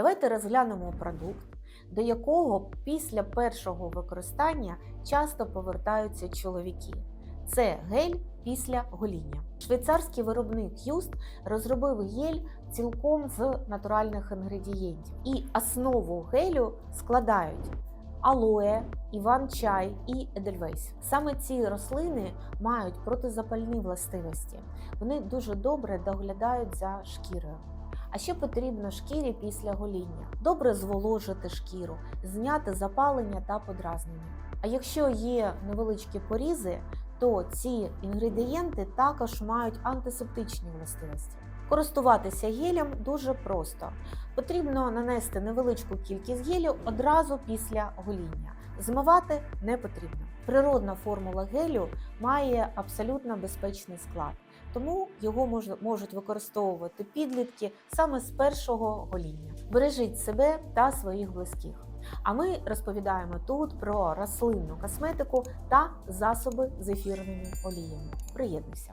Давайте розглянемо продукт, до якого після першого використання часто повертаються чоловіки. Це гель після гоління. Швейцарський виробник Юст розробив гель цілком з натуральних інгредієнтів. І основу гелю складають алоє, іван-чай і едельвейс. Саме ці рослини мають протизапальні властивості. Вони дуже добре доглядають за шкірою. А ще потрібно шкірі після гоління добре зволожити шкіру, зняти запалення та подразнення. А якщо є невеличкі порізи, то ці інгредієнти також мають антисептичні властивості. Користуватися гелем дуже просто. Потрібно нанести невеличку кількість гелю одразу після гоління. Змивати не потрібно. Природна формула гелю має абсолютно безпечний склад, тому його можуть використовувати підлітки саме з першого гоління. Бережіть себе та своїх близьких. А ми розповідаємо тут про рослинну косметику та засоби з ефірними оліями. Приєднуйся!